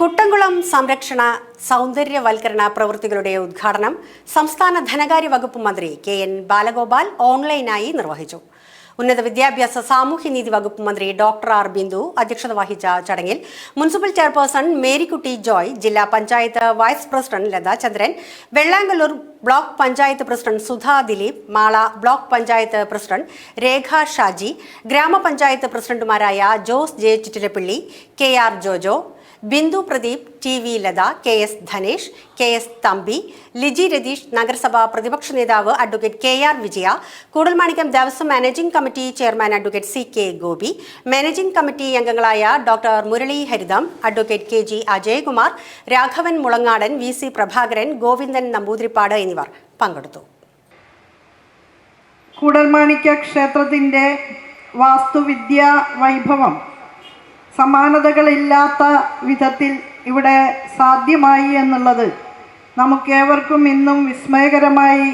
കുട്ടംകുളം സംരക്ഷണ സൗന്ദര്യവൽക്കരണ പ്രവൃത്തികളുടെ ഉദ്ഘാടനം സംസ്ഥാന ധനകാര്യ വകുപ്പ് മന്ത്രി കെ എൻ ബാലഗോപാൽ ഓൺലൈനായി നിർവഹിച്ചു. ഉന്നത വിദ്യാഭ്യാസ സാമൂഹ്യനീതി വകുപ്പ് മന്ത്രി ഡോക്ടർ ആർ ബിന്ദു അധ്യക്ഷത വഹിച്ച ചടങ്ങിൽ മുനിസിപ്പൽ ചെയർപേഴ്സൺ മേരിക്കുട്ടി ജോയ് ജില്ലാ panchayat vice president Latha Chandran Vellangallur block panchayat president Sudha Dileep Mala block panchayat president Rekha Shaji ഗ്രാമപഞ്ചായത്ത് പ്രസിഡന്റുമാരായ Jose J Chittilappilly K R Jojo Bindu Pradeep T V Latha K S Dhanesh K S Thampi Liji Ratheesh നഗരസഭാ പ്രതിപക്ഷ നേതാവ് advocate K R Vijaya Koodalmanikyam Devaswom managing committee chairman advocate C K Gopi managing committee അംഗങ്ങളായ doctor Murali Haritham advocate K G Ajayakumar Raghavan Mulangadan V C Prabhakaran Govindan Namboodiripad എന്നിവർ പങ്കെടുത്തു. കൂടൽമാണിക്യ ക്ഷേത്രത്തിന്റെ വാസ്തുവിദ്യാ വൈഭവം സമാനതകളില്ലാത്ത വിധത്തിൽ ഇവിടെ സാധ്യമായി എന്നുള്ളത് നമുക്കേവർക്കും ഇന്നും വിസ്മയകരമായി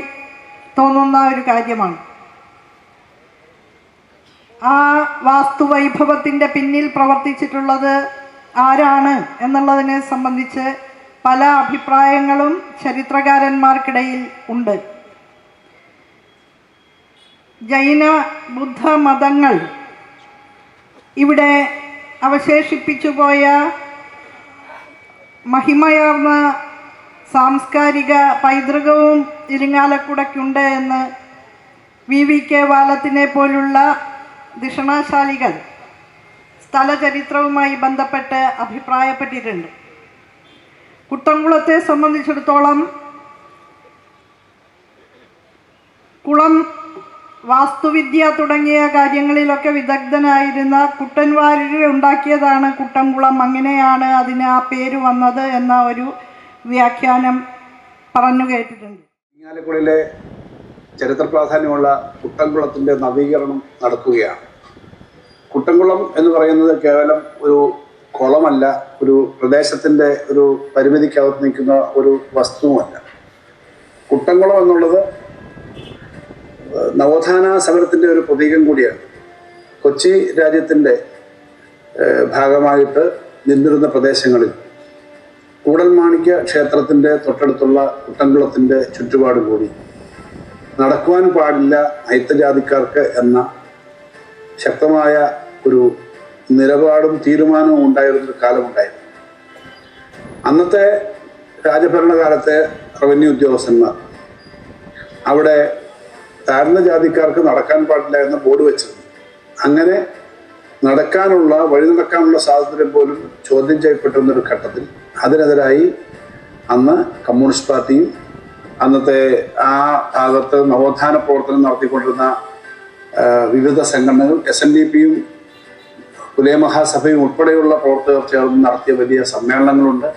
തോന്നുന്ന ഒരു കാര്യമാണ്. ആ വാസ്തുവൈഭവത്തിന്റെ പിന്നിൽ പ്രവർത്തിച്ചിട്ടുള്ളത് ആരാണ് എന്നുള്ളതിനെ സംബന്ധിച്ച് പല അഭിപ്രായങ്ങളും ചരിത്രകാരന്മാർക്കിടയിൽ ഉണ്ട്. ജൈന ബുദ്ധ മതങ്ങൾ ഇവിടെ അവശേഷിപ്പിച്ചു പോയ മഹിമയാർന്ന സാംസ്കാരിക പൈതൃകവും ഇരിങ്ങാലക്കുടയ്ക്കുണ്ട് എന്ന് വി വി കെ വാലത്തിനെ പോലുള്ള ദിഷണാശാലികൾ സ്ഥലചരിത്രവുമായി ബന്ധപ്പെട്ട് അഭിപ്രായപ്പെട്ടിട്ടുണ്ട്. കുട്ടംകുളത്തെ സംബന്ധിച്ചിടത്തോളം വാസ്തുവിദ്യ തുടങ്ങിയ കാര്യങ്ങളിലൊക്കെ വിദഗ്ധനായിരുന്ന കുട്ടൻവാര്യർ ഉണ്ടാക്കിയതാണ് കുട്ടൻകുളം. അങ്ങനെയാണ് അതിന് ആ പേര് വന്നത് എന്ന ഒരു വ്യാഖ്യാനം പറഞ്ഞു കേട്ടിട്ടുണ്ട്. ചരിത്ര പ്രാധാന്യമുള്ള കുട്ടംകുളത്തിന്റെ നവീകരണം നടക്കുകയാണ്. കുട്ടൻകുളം എന്ന് പറയുന്നത് കേവലം ഒരു കുളമല്ല ഒരു പ്രദേശത്തിന്റെ ഒരു പരിമിതിക്കകത്ത് നിൽക്കുന്ന ഒരു വസ്തുവല്ല കുട്ടൻകുളം എന്നുള്ളത് നവോത്ഥാന സമരത്തിന്റെ ഒരു പ്രതീകം കൂടിയാണ്. കൊച്ചി രാജ്യത്തിന്റെ ഭാഗമായിട്ട് നിന്നിരുന്ന പ്രദേശങ്ങളിൽ കൂടൽമാണിക്യ ക്ഷേത്രത്തിന്റെ തൊട്ടടുത്തുള്ള കുട്ടംകുളത്തിന്റെ ചുറ്റുപാടും കൂടി നടക്കുവാൻ പാടില്ല അയിത്തജാതിക്കാർക്ക് എന്ന ശക്തമായ ഒരു നിലപാടും തീരുമാനവും ഉണ്ടായിരുന്നൊരു കാലമുണ്ടായിരുന്നു. അന്നത്തെ രാജഭരണകാലത്തെ റവന്യൂ ഉദ്യോഗസ്ഥന്മാർ അവിടെ താഴ്ന്ന ജാതിക്കാർക്ക് നടക്കാൻ പാടില്ല എന്ന് ബോർഡ് വെച്ചിരുന്നു അങ്ങനെ നടക്കാനുള്ള വഴി നടക്കാനുള്ള സ്വാതന്ത്ര്യം പോലും ചോദ്യം ചെയ്യപ്പെട്ടിരുന്ന ഒരു ഘട്ടത്തിൽ അതിനെതിരായി അന്ന് കമ്മ്യൂണിസ്റ്റ് പാർട്ടിയും അന്നത്തെ ആ ഭാഗത്ത് നവോത്ഥാന പ്രവർത്തനം നടത്തിക്കൊണ്ടിരുന്ന വിവിധ സംഘടനകൾ എസ് എൻ ഡി പിയും പുലയമഹാസഭയും ഉൾപ്പെടെയുള്ള പ്രവർത്തകർ ചേർന്ന് നടത്തിയ വലിയ സമ്മേളനങ്ങളുണ്ട്.